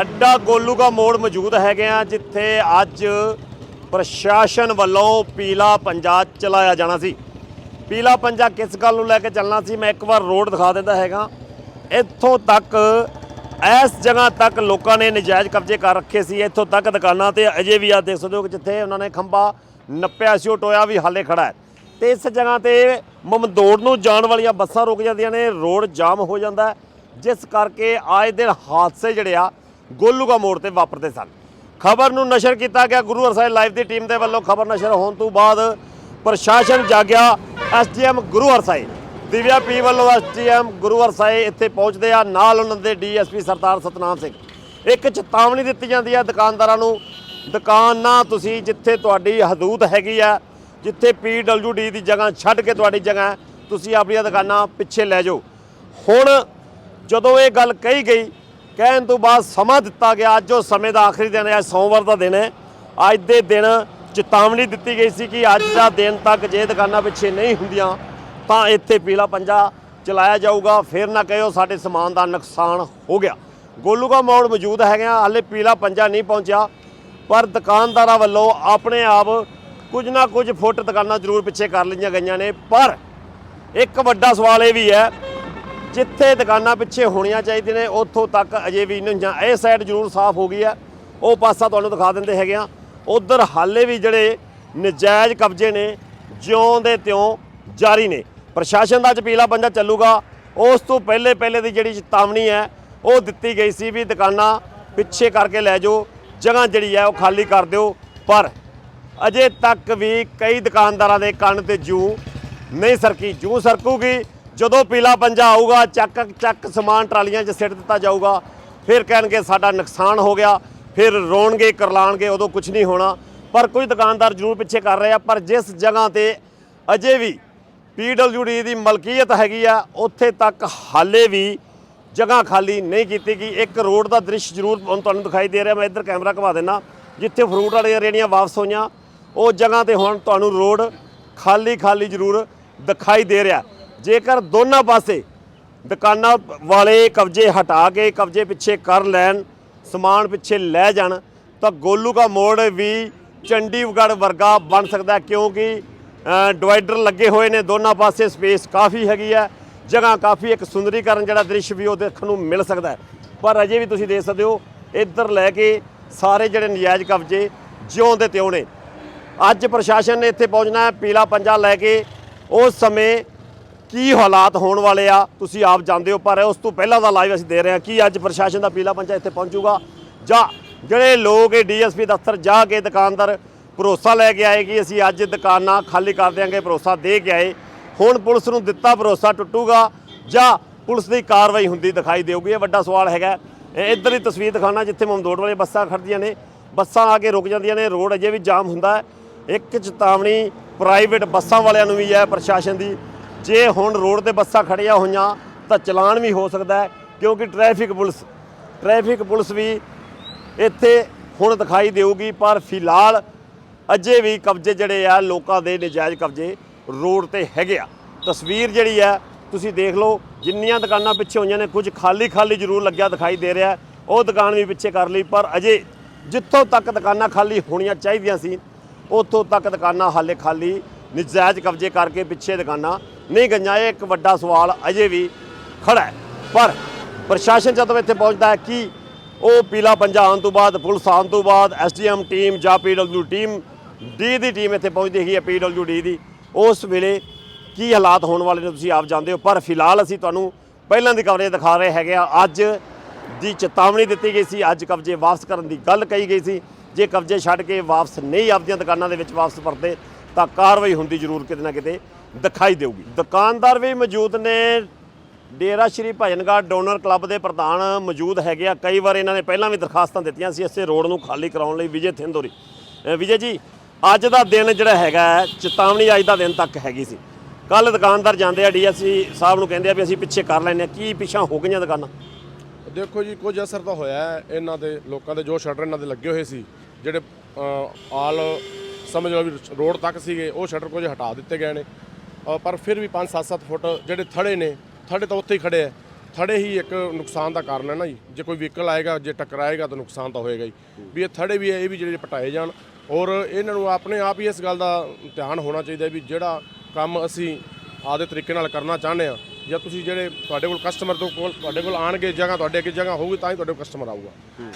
ਅੱਡਾ ਗੋਲੂਗਾ ਮੋੜ ਮੌਜੂਦ ਹੈਗੇ ਆ, ਜਿੱਥੇ ਅੱਜ ਪ੍ਰਸ਼ਾਸਨ ਵੱਲੋਂ ਪੀਲਾ ਪੰਜਾ ਚਲਾਇਆ ਜਾਣਾ ਸੀ। ਪੀਲਾ ਪੰਜਾ ਕਿਸ ਗੱਲ ਨੂੰ ਲੈ ਕੇ ਚੱਲਣਾ ਸੀ, ਮੈਂ ਇੱਕ ਵਾਰ ਰੋਡ ਦਿਖਾ ਦਿੰਦਾ ਹੈਗਾ। ਇੱਥੋਂ ਤੱਕ, ਇਸ ਜਗ੍ਹਾ ਤੱਕ ਲੋਕਾਂ ਨੇ ਨਜਾਇਜ਼ ਕਬਜ਼ੇ ਕਰ ਰੱਖੇ ਸੀ। ਇੱਥੋਂ ਤੱਕ ਦੁਕਾਨਾਂ ਤੇ ਅਜੇ ਵੀ ਆ ਦੇਖ ਸਕਦੇ ਹੋ ਕਿ ਜਿੱਥੇ ਉਹਨਾਂ ਨੇ ਖੰਭਾ ਨੱਪਿਆ ਸੀ, ਉਹ ਟੋਇਆ ਵੀ ਹਾਲੇ ਖੜਾ ਹੈ। ਤੇ ਇਸ ਜਗ੍ਹਾ ਤੇ ਮਮਦੋੜ ਨੂੰ ਜਾਣ ਵਾਲੀਆਂ ਬੱਸਾਂ ਰੁਕ ਜਾਂਦੀਆਂ ਨੇ, ਰੋਡ ਜਾਮ ਹੋ ਜਾਂਦਾ ਜਿਸ ਕਰਕੇ ਆਏ ਦਿਨ ਹਾਦਸੇ ਜਿਹੜੇ ਆ ਗੋਲੂਗਾ ਮੋੜ ਤੇ ਵਾਪਰਦੇ ਸਨ। ਖਬਰ ਨੂੰ ਨਸ਼ਰ ਕੀਤਾ ਗਿਆ। ਗੁਰੂ ਸਾਹਿਬ ਲਾਈਵ ਦੀ ਟੀਮ ਦੇ ਵੱਲੋਂ ਖਬਰ ਨਸ਼ਰ ਹੋਣ ਤੋਂ ਬਾਅਦ ਪ੍ਰਸ਼ਾਸਨ ਜਾਗਿਆ। ਐਸਡੀਐਮ ਗੁਰੂ ਸਾਹਿਬ, ਦਿਵਿਆ ਪੀ ਵੱਲੋਂ ਐਸਡੀਐਮ ਗੁਰੂ ਹਰਸਾਏ ਇੱਥੇ ਪਹੁੰਚਦੇ ਆ। ਨਾਲ ਉਹਨਾਂ ਦੇ ਡੀਐਸਪੀ ਸਰਦਾਰ ਸਤਨਾਮ ਸਿੰਘ। ਇੱਕ ਚੇਤਾਵਨੀ ਦਿੱਤੀ ਜਾਂਦੀ ਹੈ ਦੁਕਾਨਦਾਰਾਂ ਨੂੰ, ਦੁਕਾਨ ਨਾ ਤੁਸੀਂ ਜਿੱਥੇ ਤੁਹਾਡੀ ਹਦੂਦ ਹੈਗੀ ਆ, ਜਿੱਥੇ ਪੀਡਬਲਯੂਡੀ ਦੀ ਜਗ੍ਹਾ ਛੱਡ ਕੇ ਤੁਹਾਡੀ ਜਗ੍ਹਾ ਤੁਸੀਂ ਆਪਣੀਆਂ ਦੁਕਾਨਾਂ ਪਿੱਛੇ ਲੈ ਜਾਓ। ਹੁਣ ਜਦੋਂ ਇਹ ਗੱਲ ਕਹੀ ਗਈ ਕਹਿਣ ਤੋਂ ਬਾਅਦ ਸਮਾਂ ਦਿੱਤਾ ਗਿਆ। ਅੱਜ ਉਹ ਸਮੇਂ ਦਾ ਆਖਰੀ ਦਿਨ ਹੈ, ਅੱਜ ਸੋਮਵਾਰ ਦਾ ਦਿਨ ਹੈ। ਅੱਜ ਦੇ ਦਿਨ ਚੇਤਾਵਨੀ ਦਿੱਤੀ ਗਈ ਸੀ ਕਿ ਅੱਜ ਦਾ ਦਿਨ ਤੱਕ ਜੇ ਦੁਕਾਨਾਂ ਪਿੱਛੇ ਨਹੀਂ ਹੁੰਦੀਆਂ, ਤਾਂ ਇੱਥੇ ਪੀਲਾ ਪੰਜਾ ਚਲਾਇਆ ਜਾਊਗਾ। ਫਿਰ ਨਾ ਕਹਿਓ ਸਾਡੇ ਸਮਾਨ ਦਾ ਨੁਕਸਾਨ ਹੋ ਗਿਆ। ਗੋਲੂਗਾ ਮੋੜ ਮੌਜੂਦ ਹੈਗੇ ਆ, ਹਾਲੇ ਪੀਲਾ ਪੰਜਾ ਨਹੀਂ ਪਹੁੰਚਿਆ, ਪਰ ਦੁਕਾਨਦਾਰਾਂ ਵੱਲੋਂ ਆਪਣੇ ਆਪ ਕੁਝ ਨਾ ਕੁਝ ਫੁੱਟ ਦੁਕਾਨਾਂ ਜ਼ਰੂਰ ਪਿੱਛੇ ਕਰ ਲਈਆਂ ਗਈਆਂ ਨੇ। ਪਰ ਇੱਕ ਵੱਡਾ ਸਵਾਲ ਇਹ ਵੀ ਹੈ ਜਿੱਥੇ ਦੁਕਾਨਾਂ ਪਿੱਛੇ ਹੋਣੀਆਂ ਚਾਹੀਦੀਆਂ ਨੇ, ਉੱਥੋਂ ਤੱਕ ਅਜੇ ਵੀ ਨਹੀਂ ਜਾਂ ਇਹ ਸਾਈਡ ਜ਼ਰੂਰ ਸਾਫ਼ ਹੋ ਗਈ ਹੈ। ਉਹ ਪਾਸਾ ਤੁਹਾਨੂੰ ਦਿਖਾ ਦਿੰਦੇ ਹੈਗੇ ਆ ਉਧਰ ਹਾਲੇ ਵੀ ਜਿਹੜੇ ਨਜਾਇਜ਼ ਕਬਜ਼ੇ ਨੇ, ਜਿਉਂ ਦੇ ਤਿਉਂ ਜਾਰੀ ਨੇ। ਪ੍ਰਸ਼ਾਸਨ ਦਾ ਅੱਜ ਪੀਲਾ ਪੰਜਾ ਚੱਲੂਗਾ। ਉਸ ਤੋਂ ਪਹਿਲੇ ਪਹਿਲੇ ਦੀ ਜਿਹੜੀ ਚੇਤਾਵਨੀ ਹੈ, ਉਹ ਦਿੱਤੀ ਗਈ ਸੀ ਵੀ ਦੁਕਾਨਾਂ ਪਿੱਛੇ ਕਰਕੇ ਲੈ ਜਾਓ, ਜਗ੍ਹਾ ਜਿਹੜੀ ਹੈ ਉਹ ਖਾਲੀ ਕਰ ਦਿਓ। ਪਰ ਅਜੇ ਤੱਕ ਵੀ ਕਈ ਦੁਕਾਨਦਾਰਾਂ ਦੇ ਕੰਨ ਤੇ ਜੂ ਨਹੀਂ ਸਰਕੀ, ਜੂ ਸਰਕੂਗੀ। ਜਦੋਂ ਪੀਲਾ ਪੰਜਾ ਆਊਗਾ, ਚੱਕ ਚੱਕ ਸਮਾਨ ਟਰਾਲੀਆਂ 'ਚ ਸਿੱਟ ਦਿੱਤਾ ਜਾਊਗਾ, ਫਿਰ ਕਹਿਣਗੇ ਸਾਡਾ ਨੁਕਸਾਨ ਹੋ ਗਿਆ, ਫਿਰ ਰੋਣਗੇ, ਕਰਲਾਣਗੇ, ਉਦੋਂ ਕੁਝ ਨਹੀਂ ਹੋਣਾ। ਪਰ ਕੋਈ ਦੁਕਾਨਦਾਰ ਜ਼ਰੂਰ ਪਿੱਛੇ ਕਰ ਰਹੇ ਆ ਪਰ ਜਿਸ ਜਗ੍ਹਾ ਤੇ ਅਜੇ ਵੀ ਪੀਡਬਲਯੂਡੀ ਦੀ ਮਲਕੀਅਤ ਹੈਗੀ ਆ, ਉੱਥੇ ਤੱਕ ਹਾਲੇ ਵੀ ਜਗ੍ਹਾ ਖਾਲੀ ਨਹੀਂ ਕੀਤੀ ਗਈ। ਇੱਕ ਰੋਡ ਦਾ ਦ੍ਰਿਸ਼ ਜ਼ਰੂਰ ਤੁਹਾਨੂੰ ਦਿਖਾਈ ਦੇ ਰਿਹਾ, ਮੈਂ ਇੱਧਰ ਕੈਮਰਾ ਘੁਮਾ ਦੇਣਾ ਜਿੱਥੇ ਫਰੂਟ ਵਾਲੀਆਂ ਰੇੜੀਆਂ ਵਾਪਸ ਹੋਈਆਂ, ਉਹ ਜਗ੍ਹਾ ਤੇ ਹੁਣ ਤੁਹਾਨੂੰ ਰੋਡ ਖਾਲੀ ਖਾਲੀ ਜ਼ਰੂਰ ਦਿਖਾਈ ਦੇ ਰਿਹਾ। ਜੇਕਰ ਦੋਨਾਂ ਪਾਸੇ ਦੁਕਾਨਾਂ ਵਾਲੇ ਕਬਜ਼ੇ ਹਟਾ ਕੇ ਕਬਜ਼ੇ ਪਿੱਛੇ ਕਰ ਲੈਣ, ਸਮਾਨ ਪਿੱਛੇ ਲੈ ਜਾਣ, ਤਾਂ ਗੋਲੂ ਦਾ ਮੋੜ ਵੀ ਚੰਡੀਗੜ੍ਹ ਵਰਗਾ ਬਣ ਸਕਦਾ ਕਿਉਂਕਿ ਡਿਵਾਈਡਰ ਲੱਗੇ ਹੋਏ ਨੇ ਦੋਨਾਂ ਪਾਸੇ, ਸਪੇਸ ਕਾਫੀ ਹੈਗੀ ਹੈ, ਜਗ੍ਹਾ ਕਾਫੀ ਇੱਕ ਸੁੰਦਰੀਕਰਨ ਜਿਹੜਾ ਦ੍ਰਿਸ਼ ਵੀ ਉਹ ਦੇਖਣ ਨੂੰ ਮਿਲ ਸਕਦਾ ਪਰ ਅਜੇ ਵੀ ਤੁਸੀਂ ਦੇਖ ਸਕਦੇ ਹੋ, ਇੱਧਰ ਲੈ ਕੇ ਸਾਰੇ ਜਿਹੜੇ ਨਜਾਇਜ਼ ਕਬਜ਼ੇ ਜਿਉਂ ਦੇ ਤਿਉਂ ਨੇ। ਅੱਜ ਪ੍ਰਸ਼ਾਸਨ ਨੇ ਇੱਥੇ ਪਹੁੰਚਣਾ ਹੈ, ਪੀਲਾ ਪੰਜਾ ਲੈ ਕੇ, ਉਸ ਸਮੇਂ ਕੀ ਹਾਲਾਤ ਹੋਣ ਵਾਲੇ ਆ? ਤੁਸੀਂ ਆਪ ਜਾਣਦੇ ਹੋ, ਪਰ ਉਸ ਤੋਂ ਪਹਿਲਾਂ ਦਾ ਲਾਈਵ ਅਸੀਂ ਦੇ ਰਹੇ ਹਾਂ ਕੀ ਅੱਜ ਪ੍ਰਸ਼ਾਸਨ ਦਾ ਪੀਲਾ ਪੰਚਾ ਇੱਥੇ ਪਹੁੰਚੂਗਾ। ਜਾਂ ਜਿਹੜੇ ਲੋਕ ਇਹ ਡੀਐਸਪੀ ਦਫ਼ਤਰ ਜਾ ਕੇ ਦੁਕਾਨਦਾਰ ਭਰੋਸਾ ਲੈ ਕੇ ਆਏ ਕਿ ਅਸੀਂ ਅੱਜ ਦੁਕਾਨਾਂ ਖਾਲੀ ਕਰ ਦਿਆਂਗੇ, ਭਰੋਸਾ ਦੇ ਕੇ ਆਏ। ਹੁਣ ਪੁਲਿਸ ਨੂੰ ਦਿੱਤਾ ਭਰੋਸਾ ਟੁੱਟੂਗਾ ਜਾਂ ਪੁਲਿਸ ਦੀ ਕਾਰਵਾਈ ਹੁੰਦੀ ਦਿਖਾਈ ਦੇਊਗੀ। ਇਹ ਵੱਡਾ ਸਵਾਲ ਹੈਗਾ। ਇਹ ਇੱਧਰ ਦੀ ਤਸਵੀਰ ਦਿਖਾਉਣਾ ਜਿੱਥੇ ਮਮਦੋੜ ਵਾਲੇ ਬੱਸਾਂ ਖੜਦੀਆਂ ਨੇ। ਬੱਸਾਂ ਆ ਕੇ ਰੁਕ ਜਾਂਦੀਆਂ ਨੇ, ਰੋਡ ਅਜੇ ਵੀ ਜਾਮ ਹੁੰਦਾ ਹੈ। ਇੱਕ ਚੇਤਾਵਨੀ ਪ੍ਰਾਈਵੇਟ ਬੱਸਾਂ ਵਾਲਿਆਂ ਨੂੰ ਵੀ ਹੈ ਪ੍ਰਸ਼ਾਸਨ ਦੀ। ਜੇ ਹੁਣ ਰੋਡ ਤੇ ਬੱਸਾਂ ਖੜੀਆਂ ਹੋਈਆਂ, ਤਾਂ ਚਲਾਨ ਵੀ ਹੋ ਸਕਦਾ ਕਿਉਂਕਿ ਟ੍ਰੈਫਿਕ ਪੁਲਿਸ ਟ੍ਰੈਫਿਕ ਪੁਲਿਸ ਵੀ ਇੱਥੇ ਹੁਣ ਦਿਖਾਈ ਦੇਊਗੀ, ਪਰ ਫਿਲਹਾਲ ਅਜੇ ਵੀ ਕਬਜ਼ੇ ਜਿਹੜੇ ਆ, ਲੋਕਾਂ ਦੇ ਨਜਾਇਜ਼ ਕਬਜ਼ੇ ਰੋਡ ਤੇ ਹੈਗੇ ਆ। ਤਸਵੀਰ ਜਿਹੜੀ ਆ, ਤੁਸੀਂ ਦੇਖ ਲਓ, ਜਿੰਨੀਆਂ ਦੁਕਾਨਾਂ ਪਿੱਛੇ ਹੋਈਆਂ ਨੇ, ਕੁਝ ਖਾਲੀ ਖਾਲੀ ਜ਼ਰੂਰ ਲੱਗਿਆ ਦਿਖਾਈ ਦੇ ਰਿਹਾ ਉਹ ਦੁਕਾਨ ਵੀ ਪਿੱਛੇ ਕਰ ਲਈ, ਪਰ ਅਜੇ ਜਿੱਥੋਂ ਤੱਕ ਦੁਕਾਨਾਂ ਖਾਲੀ ਹੋਣੀਆਂ ਚਾਹੀਦੀਆਂ ਸੀ, ਉੱਥੋਂ ਤੱਕ ਦੁਕਾਨਾਂ ਹਾਲੇ ਖਾਲੀ, ਨਜਾਇਜ਼ ਕਬਜ਼ੇ ਕਰਕੇ ਪਿੱਛੇ ਦੁਕਾਨਾਂ ਨਹੀਂ ਗਈਆਂ, ਇਹ ਇੱਕ ਵੱਡਾ ਸਵਾਲ ਅਜੇ ਵੀ ਖੜਾ ਹੈ। ਪਰ ਪ੍ਰਸ਼ਾਸਨ ਜਦੋਂ ਇੱਥੇ ਪਹੁੰਚਦਾ ਹੈ ਕਿ ਉਹ ਪੀਲਾ ਪੰਜਾ ਆਉਣ ਤੋਂ ਬਾਅਦ, ਪੁਲਿਸ ਆਉਣ ਤੋਂ ਬਾਅਦ, ਐਸਡੀਐਮ ਟੀਮ ਜਾਂ ਪੀਡਬਲਯੂ ਟੀਮ, ਡੀ ਦੀ ਟੀਮ ਇੱਥੇ ਪਹੁੰਚਦੀ ਹੈਗੀ ਹੈ ਪੀਡਬਲਯੂ ਡੀ ਦੀ। ਉਸ ਵੇਲੇ ਕੀ ਹਾਲਾਤ ਹੋਣ ਵਾਲੇ ਨੇ ਤੁਸੀਂ ਆਪ ਜਾਣਦੇ ਹੋ। ਪਰ ਫਿਲਹਾਲ ਅਸੀਂ ਤੁਹਾਨੂੰ ਪਹਿਲਾਂ ਦੀ ਕਵਰੇਜ ਦਿਖਾ ਰਹੇ ਹੈਗੇ ਆ ਅੱਜ ਦੀ ਚੇਤਾਵਨੀ ਦਿੱਤੀ ਗਈ ਸੀ, ਅੱਜ ਕਬਜ਼ੇ ਵਾਪਸ ਕਰਨ ਦੀ ਗੱਲ ਕਹੀ ਗਈ ਸੀ। ਜੇ ਕਬਜ਼ੇ ਛੱਡ ਕੇ ਵਾਪਸ ਨਹੀਂ ਆਪਦੀਆਂ ਦੁਕਾਨਾਂ ਦੇ ਵਿੱਚ ਵਾਪਸ ਪਰਦੇ ਤਾਂ ਕਾਰਵਾਈ ਹੁੰਦੀ ਜ਼ਰੂਰ ਕਿਤੇ ਨਾ ਕਿਤੇ। ਦਿਖਾਈ ਦੇਊਗੀ। ਦੁਕਾਨਦਾਰ ਵੀ ਮੌਜੂਦ ਨੇ। ਡੇਰਾ ਸ਼੍ਰੀ ਭਜਨਗੜ੍ਹ ਡੋਨਰ ਕਲੱਬ ਦੇ ਪ੍ਰਧਾਨ ਮੌਜੂਦ ਹੈਗੇ ਆ। ਕਈ ਵਾਰ ਇਹਨਾਂ ਨੇ ਪਹਿਲਾਂ ਵੀ ਦਰਖਾਸਤਾਂ ਦਿੱਤੀਆਂ ਸੀ ਇਸੇ ਰੋਡ ਨੂੰ ਖਾਲੀ ਕਰਾਉਣ ਲਈ ਵਿਜੇ ਥਿੰਦੋਰੀ। ਵਿਜੇ ਜੀ, ਅੱਜ ਦਾ ਦਿਨ ਜਿਹੜਾ ਹੈਗਾ ਚੇਤਾਵਨੀ ਅੱਜ ਦਾ ਦਿਨ ਤੱਕ ਹੈਗੀ ਸੀ। ਕੱਲ ਦੁਕਾਨਦਾਰ ਜਾਂਦੇ ਆ, ਡੀਐਸਸੀ ਸਾਹਿਬ ਨੂੰ ਕਹਿੰਦੇ ਆ ਵੀ ਅਸੀਂ ਪਿੱਛੇ ਕਰ ਲੈਨੇ ਆ। ਕੀ ਪਿੱਛਾ ਹੋ ਗਈਆਂ ਦੁਕਾਨਾਂ? ਦੇਖੋ ਜੀ, ਕੁਝ ਅਸਰ ਤਾਂ ਹੋਇਆ ਇਹਨਾਂ ਦੇ, ਲੋਕਾਂ ਦੇ ਜੋ ਸ਼ਟਰ ਇਹਨਾਂ ਦੇ ਲੱਗੇ ਹੋਏ ਸੀ, ਜਿਹੜੇ ਆਲ ਸਮਝ ਲਓ ਵੀ ਰੋਡ ਤੱਕ ਸੀਗੇ, ਉਹ ਸ਼ਟਰ ਕੁਝ ਹਟਾ ਦਿੱਤੇ ਗਏ ਨੇ। ਪਰ ਫਿਰ ਵੀ 5-7 ਫੁੱਟ ਜਿਹੜੇ ਥੜੇ ਨੇ ਥੜੇ ਤਾਂ ਉੱਥੇ ਹੀ ਖੜੇ ਆ। ਥੜੇ ਹੀ ਇੱਕ ਨੁਕਸਾਨ ਦਾ ਕਾਰਨ ਹੈ ਨਾ ਜੀ। ਜੇ ਕੋਈ ਵਹੀਕਲ ਆਏਗਾ ਜੇ ਟਕਰਾਏਗਾ ਤਾਂ ਨੁਕਸਾਨ ਤਾਂ ਹੋਏਗਾ ਹੀ। ਵੀ ਇਹ ਥੜੇ ਵੀ ਹੈ, ਇਹ ਵੀ ਜਿਹੜੇ ਪਟਾਏ ਜਾਣ। ਔਰ ਇਹਨਾਂ ਨੂੰ ਆਪਣੇ ਆਪ ਹੀ ਇਸ ਗੱਲ ਦਾ ਧਿਆਨ ਹੋਣਾ ਚਾਹੀਦਾ ਵੀ ਜਿਹੜਾ ਕੰਮ ਅਸੀਂ ਆਦੇ ਤਰੀਕੇ ਨਾਲ ਕਰਨਾ ਚਾਹੁੰਦੇ ਆ ਜਾਂ ਤੁਸੀਂ ਜਿਹੜੇ ਤੁਹਾਡੇ ਕੋਲ ਕਸਟਮਰ ਤੋਂ ਕੋਲ ਤੁਹਾਡੇ ਕੋਲ ਆਣਗੇ ਜਗ੍ਹਾ ਤੁਹਾਡੇ ਅੱਗੇ ਜਗ੍ਹਾ ਹੋਊਗੀ ਤਾਂ ਹੀ ਤੁਹਾਡੇ ਕੋਲ ਕਸਟਮਰ ਆਊਗਾ।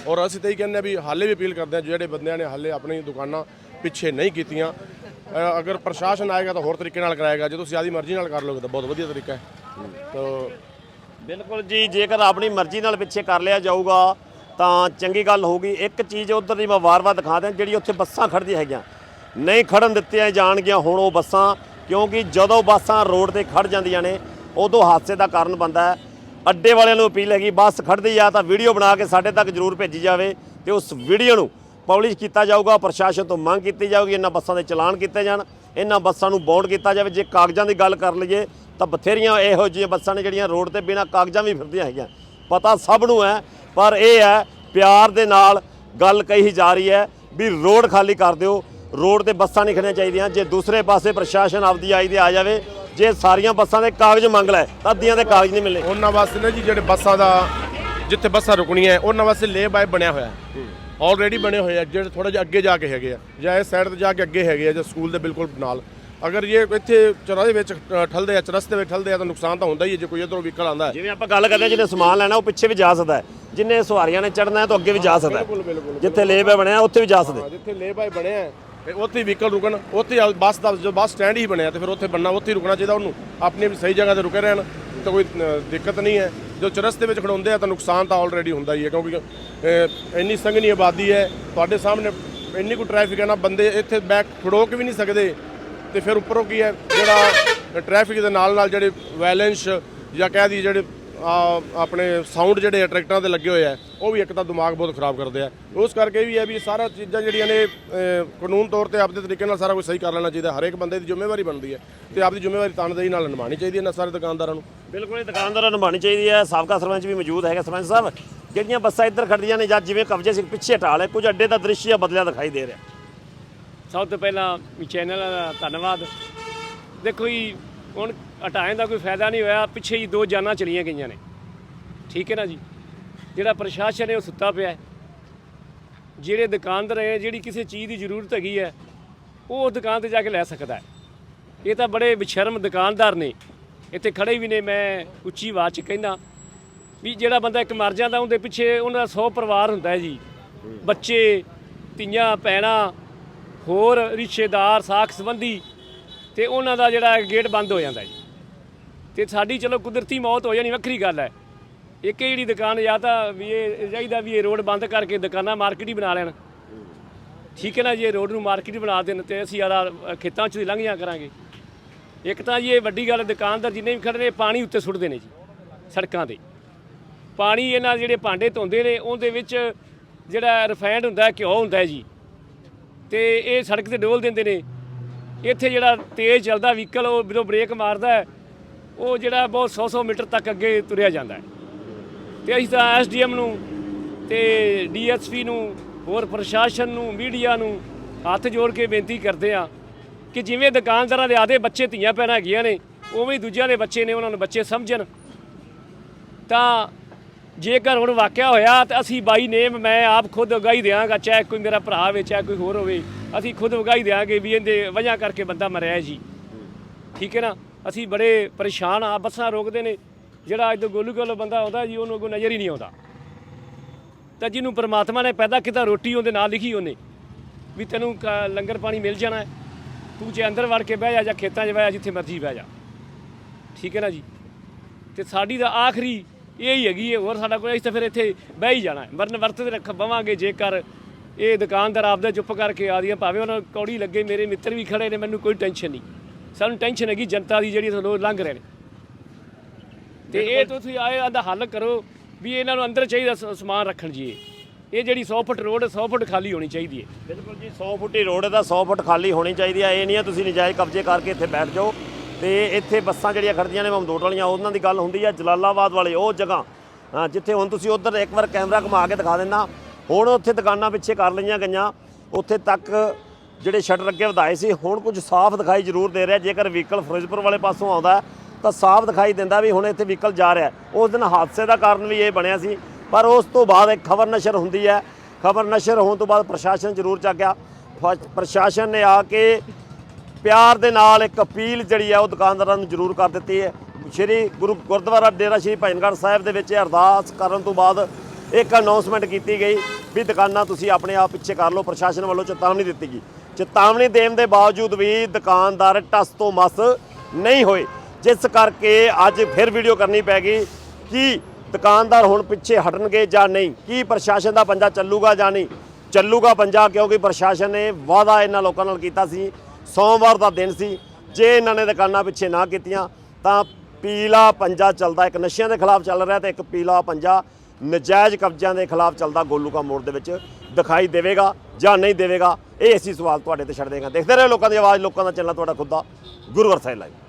ਔਰ ਅਸੀਂ ਤਾਂ ਇਹ ਕਹਿੰਦੇ ਆ ਵੀ ਹਾਲੇ ਵੀ ਅਪੀਲ ਕਰਦੇ ਆ ਜਿਹੜੇ ਬੰਦਿਆਂ ਨੇ ਹਾਲੇ ਆਪਣੀ ਦੁਕਾਨਾਂ ਪਿੱਛੇ ਨਹੀਂ ਕੀਤੀਆਂ ਅਗਰ ਪ੍ਰਸ਼ਾਸਨ ਆਏਗਾ ਤਾਂ ਹੋਰ ਤਰੀਕੇ ਨਾਲ ਕਰਾਏਗਾ। ਜੇ ਤੁਸੀਂ ਆਦੀ ਮਰਜ਼ੀ ਨਾਲ ਕਰ ਲੋਗੇ ਤਾਂ ਬਹੁਤ ਵਧੀਆ ਤਰੀਕਾ ਹੈ। ਤਾਂ ਬਿਲਕੁਲ ਜੀ, ਜੇਕਰ ਆਪਣੀ ਮਰਜ਼ੀ ਨਾਲ ਪਿੱਛੇ ਕਰ ਲਿਆ ਜਾਊਗਾ, ਤਾਂ ਚੰਗੀ ਗੱਲ ਹੋਊਗੀ ਇੱਕ ਚੀਜ਼ ਉਧਰ ਦੀ ਮੈਂ ਵਾਰ-ਵਾਰ ਦਿਖਾ ਦਿਆਂ, ਜਿਹੜੀ ਉੱਥੇ ਬੱਸਾਂ ਖੜਦੀਆਂ ਹੈਗੀਆਂ। ਨਹੀਂ ਖੜਨ ਦਿੱਤੀਆਂ ਜਾਣਗੀਆਂ ਹੁਣ ਉਹ ਬੱਸਾਂ, ਕਿਉਂਕਿ ਜਦੋਂ ਬੱਸਾਂ ਰੋਡ ਤੇ ਖੜ ਜਾਂਦੀਆਂ ਨੇ, ਉਦੋਂ ਹਾਦਸੇ ਦਾ ਕਾਰਨ ਬਣਦਾ ਹੈ। ਅੱਡੇ ਵਾਲਿਆਂ ਨੂੰ ਅਪੀਲ ਹੈਗੀ, ਬੱਸ ਖੜਦੀ ਆ ਤਾਂ ਵੀਡੀਓ ਬਣਾ ਕੇ ਸਾਡੇ ਤੱਕ ਜ਼ਰੂਰ ਭੇਜੀ ਜਾਵੇ ਤੇ ਉਸ ਵੀਡੀਓ ਨੂੰ ਪਬਲਿਸ਼ ਕੀਤਾ ਜਾਊਗਾ, ਪ੍ਰਸ਼ਾਸਨ ਤੋਂ ਮੰਗ ਕੀਤੀ ਜਾਊਗੀ, ਇਹਨਾਂ ਬੱਸਾਂ ਦੇ ਚਲਾਨ ਕੀਤੇ ਜਾਣ, ਇਹਨਾਂ ਬੱਸਾਂ ਨੂੰ ਬੌਂਡ ਕੀਤਾ ਜਾਵੇ। ਜੇ ਕਾਗਜ਼ਾਂ ਦੀ ਗੱਲ ਕਰ ਲਈਏ, ਤਾਂ ਬਥੇਰੀਆਂ ਇਹੋ ਜਿਹੀਆਂ ਬੱਸਾਂ ਨੇ ਜਿਹੜੀਆਂ ਰੋਡ ਤੇ ਬਿਨਾਂ ਕਾਗਜ਼ਾਂ ਵੀ ਫਿਰਦੀਆਂ ਹੈਗੀਆਂ। ਪਤਾ ਸਭ ਨੂੰ ਹੈ, ਪਰ ਇਹ ਹੈ, ਪਿਆਰ ਦੇ ਨਾਲ ਗੱਲ ਕਹੀ ਜਾ ਰਹੀ ਹੈ ਵੀ ਰੋਡ ਖਾਲੀ ਕਰ ਦਿਓ, ਰੋਡ ਤੇ ਬੱਸਾਂ ਨਹੀਂ ਖੜੀਆਂ ਚਾਹੀਦੀਆਂ। ਜੇ ਦੂਸਰੇ ਪਾਸੇ ਪ੍ਰਸ਼ਾਸਨ ਆਪਦੀ ਆਈ ਦੇ ਆ ਜਾਵੇ, ਜੇ ਸਾਰੀਆਂ ਬੱਸਾਂ ਦੇ ਕਾਗਜ਼ ਮੰਗ ਲੈ, ਤਾਂ ਅੱਧੀਆਂ ਦੇ ਕਾਗਜ਼ ਨਹੀਂ ਮਿਲਣੇ। ਉਹਨਾਂ ਵਾਸਤੇ ਨਾ ਜੀ, ਜਿਹੜੇ ਬੱਸਾਂ ਦਾ, ਜਿੱਥੇ ਬੱਸਾਂ ਰੁਕਣੀਆਂ, ਉਹਨਾਂ ਵਾਸਤੇ ਲੇ ਬਾਏ ਬਣਿਆ ਹੋਇਆ। ਹੈ ਆਲਰੇਡੀ ਬਣੇ ਹੋਏ ਆ ਜਿਹੜੇ ਥੋੜਾ ਜਿਹਾ ਅੱਗੇ ਜਾ ਕੇ ਹੈਗੇ ਆ ਜਾਂ ਇਸ ਸਾਈਡ ਤੇ ਜਾ ਕੇ ਅੱਗੇ ਹੈਗੇ ਆ ਜਾਂ ਸਕੂਲ ਦੇ ਬਿਲਕੁਲ ਨਾਲ। ਅਗਰ ਇਹ ਇੱਥੇ ਚੌਰਾਹੇ ਵਿੱਚ ਠਲਦੇ ਆ ਚਰਸਤੇ ਵਿੱਚ ਠਲਦੇ ਆ ਤਾਂ ਨੁਕਸਾਨ ਤਾਂ ਹੁੰਦਾ ਹੀ ਹੈ ਜੇ ਕੋਈ ਇਧਰੋਂ ਵਹੀਕਲ ਆਉਂਦਾ ਹੈ। ਜਿਵੇਂ ਆਪਾਂ ਗੱਲ ਕਰਦੇ ਹਾਂ ਜਿਹਨੇ ਸਮਾਨ ਲੈਣਾ ਉਹ ਪਿੱਛੇ ਵੀ ਜਾ ਸਕਦਾ ਹੈ। ਜਿੰਨੇ ਸਵਾਰੀਆਂ ਨੇ ਚੜਨਾ ਹੈ ਤਾਂ ਅੱਗੇ ਵੀ ਜਾ ਸਕਦਾ ਹੈ। ਜਿੱਥੇ ਲੇਬ ਬਣਿਆ ਉੱਥੇ ਵੀ ਜਾ ਸਕਦੇ। ਹਾਂ, ਜਿੱਥੇ ਲੇ ਬਾਏ ਬਣਿਆ ਹੈ, ਉੱਥੇ ਵਹੀਕਲ ਰੁਕਣ ਉੱਥੇ ਬੱਸ ਦਾ ਜੋ ਬੱਸ ਸਟੈਂਡ ਹੀ ਬਣਿਆ ਤੇ ਫਿਰ ਉੱਥੇ ਬਣਨਾ ਉੱਥੇ ਹੀ ਰੁਕਣਾ ਚਾਹੀਦਾ ਉਹਨੂੰ। ਆਪਣੀ ਸਹੀ ਜਗ੍ਹਾ ਤੇ ਰੁਕੇ ਰਹਿਣ। ਤਾਂ ਕੋਈ ਦਿੱਕਤ ਨਹੀਂ ਹੈ। ਜੋ ਚਰਸਤੇ ਵਿੱਚ ਖੜਾਉਂਦੇ ਆ ਤਾਂ ਨੁਕਸਾਨ ਤਾਂ ਆਲਰੇਡੀ ਹੁੰਦਾ ਹੀ ਹੈ, ਕਿਉਂਕਿ ਇੰਨੀ ਸੰਘਣੀ ਆਬਾਦੀ ਹੈ, ਤੁਹਾਡੇ ਸਾਹਮਣੇ ਇੰਨੀ ਕੁ ਟ੍ਰੈਫਿਕ ਹੈ ਨਾ, ਬੰਦੇ ਇੱਥੇ ਬੈਕ ਖੜੋਕ ਵੀ ਨਹੀਂ ਸਕਦੇ। ਤੇ ਫਿਰ ਉੱਪਰੋਂ ਕੀ ਹੈ, ਜਿਹੜਾ ਟ੍ਰੈਫਿਕ ਦੇ ਨਾਲ ਨਾਲ ਜਿਹੜੇ ਵਾਇਲੈਂਸ ਜਾਂ ਕਹਿ ਦੀ ਜਿਹੜੇ ਆਪਣੇ ਸਾਊਂਡ ਜਿਹੜੇ ਆ ਟਰੈਕਟਰਾਂ ਤੇ ਲੱਗੇ ਹੋਏ ਆ, ਉਹ ਵੀ ਇੱਕ ਤਾਂ ਦਿਮਾਗ ਬਹੁਤ ਖਰਾਬ ਕਰਦੇ ਆ। ਉਸ ਕਰਕੇ ਵੀ ਹੈ ਵੀ ਸਾਰਾ ਚੀਜ਼ਾਂ ਜਿਹੜੀਆਂ ਨੇ ਕਾਨੂੰਨ ਤੌਰ ਤੇ ਆਪਦੇ ਤਰੀਕੇ ਨਾਲ ਸਾਰਾ ਕੁਝ ਸਹੀ ਕਰ ਲੈਣਾ ਚਾਹੀਦਾ, ਹਰੇਕ ਬੰਦੇ ਦੀ ਜ਼ਿੰਮੇਵਾਰੀ ਬਣਦੀ ਹੈ। ਤੇ ਆਪਦੀ ਜ਼ਿੰਮੇਵਾਰੀ ਤਨਦੇਹੀ ਨਾਲ ਨਿਭਾਉਣੀ ਚਾਹੀਦੀ ਹੈ ਨਾ ਸਾਰੇ ਦੁਕਾਨਦਾਰਾਂ ਨੂੰ। ਬਿਲਕੁਲ ਇਹ ਦੁਕਾਨਦਾਰਾਂ ਨੂੰ ਨਿਭਾਉਣੀ ਚਾਹੀਦੀ ਹੈ। ਸਾਬਕਾ ਸਰਪੰਚ ਵੀ ਮੌਜੂਦ ਹੈਗਾ, ਸਰਪੰਚ ਸਾਹਿਬ। ਜਿਹੜੀਆਂ ਬੱਸਾਂ ਇੱਧਰ ਖੜਦੀਆਂ ਨੇ, ਜਾਂ ਜਿਵੇਂ ਕਬਜ਼ੇ ਸੀ ਪਿੱਛੇ ਹਟਾ ਲਏ ਕੁਝ ਅੱਡੇ ਦਾ ਦ੍ਰਿਸ਼ ਜਿਹਾ ਬਦਲਿਆ ਦਿਖਾਈ ਦੇ ਰਿਹਾ। ਸਭ ਤੋਂ ਪਹਿਲਾਂ ਵੀ ਚੈਨਲ ਦਾ ਧੰਨਵਾਦ। ਦੇਖੋ ਜੀ, ਹੁਣ ਹਟਾਉਣ ਦਾ ਕੋਈ ਫਾਇਦਾ ਨਹੀਂ ਹੋਇਆ। ਪਿੱਛੇ ਹੀ ਦੋ ਜਾਨਾਂ ਚਲੀਆਂ ਗਈਆਂ ਨੇ। ਠੀਕ ਹੈ ਨਾ ਜੀ? ਜਿਹੜਾ ਪ੍ਰਸ਼ਾਸਨ ਹੈ, ਉਹ ਸੁੱਤਾ ਪਿਆ ਹੈ। ਜਿਹੜੇ ਦੁਕਾਨਦਾਰ ਹੈ, ਜਿਹੜੀ ਕਿਸੇ ਚੀਜ਼ ਦੀ ਜ਼ਰੂਰਤ ਹੈਗੀ ਹੈ, ਉਹ ਦੁਕਾਨ ਤੇ ਜਾ ਕੇ ਲੈ ਸਕਦਾ ਹੈ। ਇਹ ਤਾਂ ਬੜੇ ਬੇਸ਼ਰਮ ਦੁਕਾਨਦਾਰ ਨੇ। ਇੱਥੇ ਖੜੇ ਵੀ ਨੇ, ਮੈਂ ਉੱਚੀ ਆਵਾਜ਼ 'ਚ ਕਹਿੰਦਾ ਵੀ ਜਿਹੜਾ ਬੰਦਾ ਇੱਕ ਮਰ ਜਾਂਦਾ, ਉਹਦੇ ਪਿੱਛੇ ਉਹਨਾਂ ਦਾ 100 ਪਰਿਵਾਰ ਹੁੰਦਾ ਹੈ ਜੀ। ਬੱਚੇ, ਧੀਆਂ, ਭੈਣਾਂ, ਹੋਰ ਰਿਸ਼ਤੇਦਾਰ, ਸਾਖ ਸੰਬੰਧੀ ਤੇ ਉਹਨਾਂ ਦਾ ਜਿਹੜਾ ਗੇਟ ਬੰਦ ਹੋ ਜਾਂਦਾ ਜੀ। ਤੇ ਸਾਡੀ ਚਲੋ ਕੁਦਰਤੀ ਮੌਤ ਹੋ ਜਾਣੀ, ਵੱਖਰੀ ਗੱਲ ਹੈ। ਇੱਕ ਇਹ ਜਿਹੜੀ ਦੁਕਾਨ, ਜਾਂ ਤਾਂ ਵੀ ਇਹ ਚਾਹੀਦਾ ਵੀ ਇਹ ਰੋਡ ਬੰਦ ਕਰਕੇ ਦੁਕਾਨਾਂ ਮਾਰਕੀਟ ਹੀ ਬਣਾ ਲੈਣ। ਠੀਕ ਹੈ ਨਾ ਜੇ ਰੋਡ ਨੂੰ ਮਾਰਕੀਟ ਬਣਾ ਦੇਣ ਤੇ ਅਸੀਂ ਆਦਾ ਖੇਤਾਂ 'ਚ ਲੰਘ ਜਾ ਕਰਾਂਗੇ। ਇੱਕ ਤਾਂ ਜੀ ਇਹ ਵੱਡੀ ਗੱਲ, ਦੁਕਾਨਦਾਰ ਜਿੰਨੇ ਵੀ ਖੜੇ ਨੇ, ਪਾਣੀ ਉੱਤੇ ਸੁੱਟਦੇ ਨੇ ਜੀ, ਸੜਕਾਂ ਤੇ। ਪਾਣੀ ਇਹਨਾਂ ਜਿਹੜੇ ਭਾਂਡੇ ਧੋਂਦੇ ਨੇ, ਉਹਦੇ ਵਿੱਚ ਜਿਹੜਾ ਰਿਫਾਈਨਡ ਹੁੰਦਾ, ਘਿਓ ਹੁੰਦਾ ਜੀ। ਤੇ ਇਹ ਸੜਕ ਤੇ ਡੋਲ ਦਿੰਦੇ ਨੇ। ਇੱਥੇ ਜਿਹੜਾ ਤੇਜ਼ ਚੱਲਦਾ, ਵਹੀਕਲ ਉਹ ਜਦੋਂ ਬ੍ਰੇਕ ਮਾਰਦਾ, ਉਹ ਜਿਹੜਾ ਬਹੁਤ 100-100 ਮੀਟਰ ਤੱਕ ਅੱਗੇ ਤੁਰਿਆ ਜਾਂਦਾ ਹੈ। ਤੇ ਅਸੀਂ ਤਾਂ ਐਸਡੀਐਮ ਨੂੰ ਤੇ ਡੀਐਸਪੀ ਨੂੰ, ਹੋਰ ਪ੍ਰਸ਼ਾਸਨ ਨੂੰ, ਮੀਡੀਆ ਨੂੰ ਹੱਥ ਜੋੜ ਕੇ ਬੇਨਤੀ ਕਰਦੇ ਆ ਕਿ ਜਿਵੇਂ ਦੁਕਾਨਦਾਰਾਂ ਦੇ ਆਦੇ ਬੱਚੇ ਧੀਆਂ ਭੈਣਾਂ ਹੈਗੀਆਂ ਨੇ, ਉਵੇਂ ਦੂਜਿਆਂ ਦੇ ਬੱਚੇ ਨੇ, ਉਹਨਾਂ ਨੂੰ ਬੱਚੇ ਸਮਝਣ। ਤਾਂ ਜੇਕਰ ਹੁਣ ਵਾਕਿਆ ਹੋਇਆ ਤਾਂ ਅਸੀਂ ਬਾਈ ਨੇਮ ਮੈਂ ਆਪ ਖੁਦ ਉਗਾਈ ਦਿਆਂਗਾ, ਚਾਹੇ ਕੋਈ ਮੇਰਾ ਭਰਾ ਹੋਵੇ, ਚਾਹੇ ਕੋਈ ਹੋਰ ਹੋਵੇ, ਅਸੀਂ ਖੁਦ ਉਗਾਈ ਦਿਆਂਗੇ ਵੀ ਇਹਦੇ ਵਜ੍ਹਾ ਕਰਕੇ ਬੰਦਾ ਮਰਿਆ ਜੀ। ਠੀਕ ਹੈ ਨਾ? ਅਸੀਂ ਬੜੇ ਪਰੇਸ਼ਾਨ ਆ, ਬੱਸਾਂ ਰੋਕਦੇ ਨੇ, ਜਿਹੜਾ ਅੱਜ ਤੋਂ ਗੋਲੂ ਗੋਲੋ ਬੰਦਾ ਆਉਂਦਾ ਜੀ, ਉਹਨੂੰ ਕੋਈ ਨਜ਼ਰ ਹੀ ਨਹੀਂ ਆਉਂਦਾ। ਤਾਂ ਜਿਹਨੂੰ ਪਰਮਾਤਮਾ ਨੇ ਪੈਦਾ ਕੀਤਾ, ਰੋਟੀ ਉਹਦੇ ਨਾਲ ਲਿਖੀ ਉਹਨੇ, ਵੀ ਤੈਨੂੰ ਕ- ਲੰਗਰ ਪਾਣੀ ਮਿਲ ਜਾਣਾ ਹੈ। ਤੂੰ ਜੇ ਅੰਦਰ ਵੜ ਕੇ ਬਹਿ ਜਾ ਜਾਂ ਖੇਤਾਂ 'ਚ ਬਹਿ ਜਾ ਜਿੱਥੇ ਮਰਜ਼ੀ ਬਹਿ ਜਾ। ਠੀਕ ਹੈ ਨਾ ਜੀ? ਤੇ ਸਾਡੀ ਤਾਂ ਆਖਰੀ ਇਹ ਹੀ ਹੈਗੀ ਹੈ ਹੋਰ ਸਾਡਾ ਕੋਈ ਅਸੀਂ ਤਾਂ ਫਿਰ ਇੱਥੇ ਬਹਿ ਹੀ ਜਾਣਾ ਮਰਨ ਵਰਤ ਤੇ ਰੱਖ ਬਵਾਂਗੇ ਜੇਕਰ ਇਹ ਦੁਕਾਨਦਾਰ ਆਪਦਾ ਚੁੱਪ ਕਰਕੇ ਆਦੀਆਂ ਭਾਵੇਂ ਉਹਨਾਂ ਕੌੜੀ ਲੱਗੇ ਮੇਰੇ ਮਿੱਤਰ ਵੀ ਖੜੇ ਨੇ ਮੈਨੂੰ ਕੋਈ ਟੈਨਸ਼ਨ ਨਹੀਂ। ਸਾਨੂੰ ਟੈਨਸ਼ਨ ਹੈਗੀ ਜਨਤਾ ਦੀ ਜਿਹੜੀ ਲੋਕ ਲੰਘ ਰਹੇ ਨੇ। ਤੇ ਇਹ ਤੁਸੀਂ ਆਏ ਆਂਦਾ ਹੱਲ ਕਰੋ ਵੀ ਇਹਨਾਂ ਨੂੰ ਅੰਦਰ ਚਾਹੀਦਾ ਸਮਾਨ ਰੱਖਣ ਜੀ ਇਹ ਜਿਹੜੀ 100 ਫੁੱਟ ਰੋਡ 100 ਫੁੱਟ ਖਾਲੀ ਹੋਣੀ ਚਾਹੀਦੀ ਹੈ। ਬਿਲਕੁਲ ਜੀ 100 ਹੀ ਰੋਡ ਹੈ ਤਾਂ 100 ਫੁੱਟ ਖਾਲੀ ਹੋਣੀ ਚਾਹੀਦੀ ਹੈ। ਇਹ ਨਹੀਂ ਹੈ ਤੁਸੀਂ ਨਜਾਇਜ਼ ਕਬਜ਼ੇ ਕਰਕੇ ਇੱਥੇ ਬੈਠ ਜਾਓ ਤੇ ਇੱਥੇ ਬੱਸਾਂ ਜਿਹੜੀਆਂ ਖੜਦੀਆਂ ਨੇ ਮਮਦੋਟ ਵਾਲੀਆਂ ਉਹਨਾਂ ਦੀ ਗੱਲ ਹੁੰਦੀ ਹੈ ਜਲਾਲਾਬਾਦ ਵਾਲੇ ਉਹ ਜਗ੍ਹਾ ਹਾਂ, ਜਿੱਥੇ ਹੁਣ ਤੁਸੀਂ ਉਧਰ ਇੱਕ ਵਾਰ ਕੈਮਰਾ ਘੁਮਾ ਕੇ ਦਿਖਾ ਦਿੰਦਾ ਹੁਣ ਉੱਥੇ ਦੁਕਾਨਾਂ ਪਿੱਛੇ ਕਰ ਲਈਆਂ ਗਈਆਂ ਉੱਥੇ ਤੱਕ ਜਿਹੜੇ ਸ਼ਟਰ ਅੱਗੇ ਵਧਾਏ ਸੀ ਹੁਣ ਕੁਝ ਸਾਫ਼ ਦਿਖਾਈ ਜ਼ਰੂਰ ਦੇ ਰਿਹਾ ਜੇਕਰ ਵਹੀਕਲ ਫਿਰੋਜ਼ਪੁਰ ਵਾਲੇ ਪਾਸੋਂ ਆਉਂਦਾ ਤਾਂ ਸਾਫ਼ ਦਿਖਾਈ ਦਿੰਦਾ ਵੀ ਹੁਣ ਇੱਥੇ ਵਹੀਕਲ ਜਾ ਰਿਹਾ ਉਸ ਦਿਨ ਹਾਦਸੇ ਦਾ ਕਾਰਨ ਵੀ ਇਹ ਬਣਿਆ ਸੀ ਪਰ ਉਸ ਤੋਂ ਬਾਅਦ ਇੱਕ ਖਬਰ ਨਸ਼ਰ ਹੁੰਦੀ ਹੈ। ਖਬਰ ਨਸ਼ਰ ਹੋਣ ਤੋਂ ਬਾਅਦ ਪ੍ਰਸ਼ਾਸਨ ਜ਼ਰੂਰ ਜਾਗਿਆ। ਫ- ਪ੍ਰਸ਼ਾਸਨ ਨੇ ਆ ਕੇ ਪਿਆਰ ਦੇ ਨਾਲ ਇੱਕ ਅਪੀਲ ਜਿਹੜੀ ਹੈ ਉਹ ਦੁਕਾਨਦਾਰਾਂ ਨੂੰ ਜ਼ਰੂਰ ਕਰ ਦਿੱਤੀ ਹੈ। ਸ਼੍ਰੀ ਗੁਰੂ ਗੁਰਦੁਆਰਾ ਡੇਰਾ ਸ਼੍ਰੀ ਭਜਨਗੜ੍ਹ ਸਾਹਿਬ ਦੇ ਵਿੱਚ ਇਹ ਅਰਦਾਸ ਕਰਨ ਤੋਂ ਬਾਅਦ ਇੱਕ ਅਨਾਉਂਸਮੈਂਟ ਕੀਤੀ ਗਈ ਵੀ ਦੁਕਾਨਾਂ ਤੁਸੀਂ ਆਪਣੇ ਆਪ ਪਿੱਛੇ ਕਰ ਲਓ। ਪ੍ਰਸ਼ਾਸਨ ਵੱਲੋਂ ਚੇਤਾਵਨੀ ਦਿੱਤੀ ਗਈ। ਚੇਤਾਵਨੀ ਦੇਣ ਦੇ ਬਾਵਜੂਦ ਵੀ ਦੁਕਾਨਦਾਰ ਟਸ ਤੋਂ ਮਸ ਨਹੀਂ ਹੋਏ। ਜਿਸ ਕਰਕੇ ਅੱਜ ਫਿਰ ਵੀਡੀਓ ਕਰਨੀ ਪੈ ਗਈ ਕਿ ਦੁਕਾਨਦਾਰ ਹੁਣ ਪਿੱਛੇ ਹਟਣਗੇ ਜਾਂ ਨਹੀਂ? ਕੀ ਪ੍ਰਸ਼ਾਸਨ ਦਾ ਪੰਜਾ ਚੱਲੂਗਾ ਜਾਂ ਨਹੀਂ? ਚੱਲੂਗਾ ਪੰਜਾ ਕਿਉਂਕਿ ਪ੍ਰਸ਼ਾਸਨ ਨੇ ਵਾਅਦਾ ਇਹਨਾਂ ਲੋਕਾਂ ਨਾਲ ਕੀਤਾ ਸੀ। ਸੋਮਵਾਰ ਦਾ ਦਿਨ ਸੀ। ਜੇ ਇਹਨਾਂ ਨੇ ਦੁਕਾਨਾਂ ਪਿੱਛੇ ਨਾ ਕੀਤੀਆਂ, ਤਾਂ ਪੀਲਾ ਪੰਜਾ ਚੱਲਦਾ। ਇੱਕ ਨਸ਼ਿਆਂ ਦੇ ਖਿਲਾਫ ਚੱਲ ਰਿਹਾ ਤੇ ਇੱਕ ਪੀਲਾ ਪੰਜਾ ਨਜਾਇਜ਼ ਕਬਜ਼ਿਆਂ ਦੇ ਖਿਲਾਫ ਚੱਲਦਾ ਗੋਲੂਕਾ ਮੋੜ ਦੇ ਵਿੱਚ ਦਿਖਾਈ ਦੇਵੇਗਾ ਜਾਂ ਨਹੀਂ ਦੇਵੇਗਾ, ਇਹ ਅਸੀਂ ਸਵਾਲ ਤੁਹਾਡੇ ਤੇ ਛੱਡ ਦੇਗਾ ਦੇਖਦੇ ਰਹੋ ਲੋਕਾਂ ਦੀ ਆਵਾਜ਼, ਲੋਕਾਂ ਦਾ ਚੱਲਣਾ ਤੁਹਾਡਾ ਖੁਦ ਦਾ ਗੁਰੂ ਸਾਹਿਬ ਲਾਈਵ।